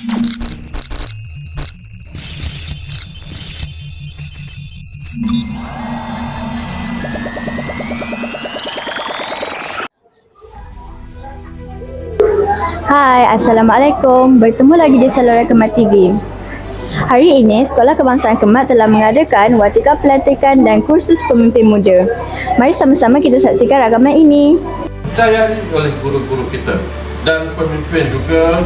Hai, Assalamualaikum. Bertemu lagi di saluran Kemat TV. Hari ini, Sekolah Kebangsaan Kemat telah mengadakan watika pelantikan dan kursus pemimpin muda. Mari sama-sama kita saksikan ragaman ini. dipercayai oleh guru-guru kita dan pemimpin juga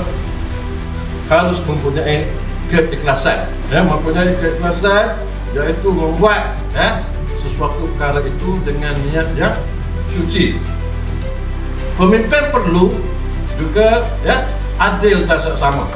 harus mempunyai keikhlasan. Ya mempunyai keikhlasan iaitu membuat ya sesuatu perkara itu dengan niat yang suci. Pemimpin perlu juga ya adil dan sama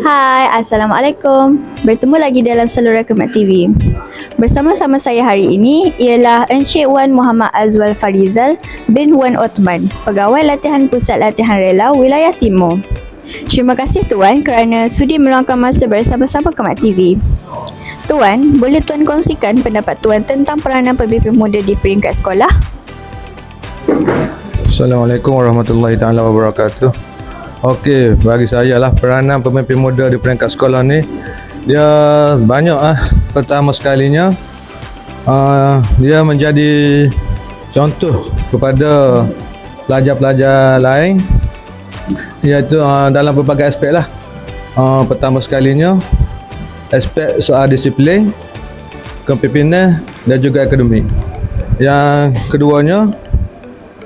Hai, Assalamualaikum. Bertemu lagi dalam saluran Kemat TV. Bersama-sama saya hari ini ialah Encik Wan Muhammad Azwal Farizal bin Wan Othman, Pegawai Latihan Pusat Latihan Rela Wilayah Timur. Terima kasih Tuan kerana sudi meluangkan masa bersama-sama Kemat TV. Tuan, boleh Tuan kongsikan pendapat Tuan tentang peranan pemimpin muda di peringkat sekolah? Assalamualaikum warahmatullahi taala wabarakatuh. Okey, bagi saya lah peranan pemimpin muda di peringkat sekolah ni dia banyak ah. Pertama sekalinya uh, dia menjadi contoh kepada pelajar-pelajar lain iaitu uh, dalam berbagai aspek lah. Uh, pertama sekalinya aspek soal disiplin, kepimpinan dan juga akademik. Yang keduanya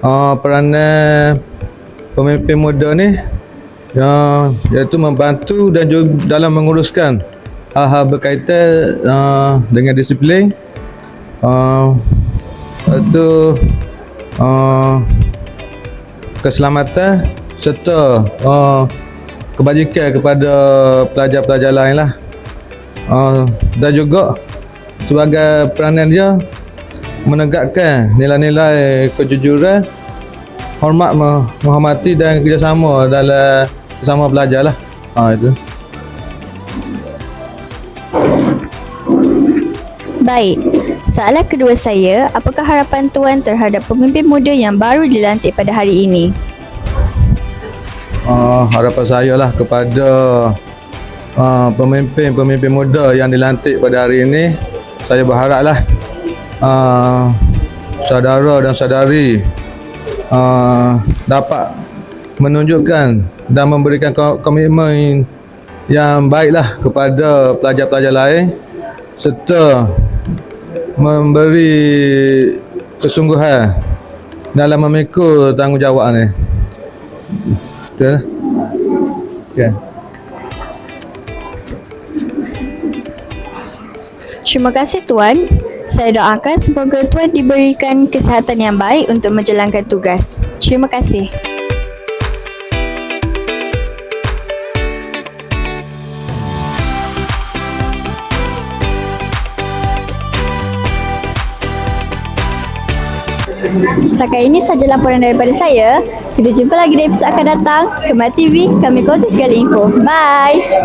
uh, peranan pemimpin muda ni yang iaitu membantu dan juga dalam menguruskan hal-hal berkaitan uh, dengan disiplin. Uh, itu uh, keselamatan serta uh, kebajikan kepada pelajar-pelajar lain lah. Uh, dan juga sebagai peranan dia menegakkan nilai-nilai kejujuran hormat menghormati dan kerjasama dalam bersama belajar lah. Ha, itu. Baik, soalan kedua saya, apakah harapan Tuan terhadap pemimpin muda yang baru dilantik pada hari ini? uh, harapan saya lah kepada uh, pemimpin-pemimpin muda yang dilantik pada hari ini saya berharaplah uh, saudara dan saudari uh, dapat menunjukkan dan memberikan ko- komitmen yang baiklah kepada pelajar-pelajar lain serta memberi kesungguhan dalam memikul tanggungjawab ni. Betul? Okay. Terima kasih Tuan. Saya doakan semoga Tuan diberikan kesihatan yang baik untuk menjalankan tugas. Terima kasih. Setakat ini sahaja laporan daripada saya. Kita jumpa lagi di episod akan datang. Kemat TV, kami kongsi segala info. Bye!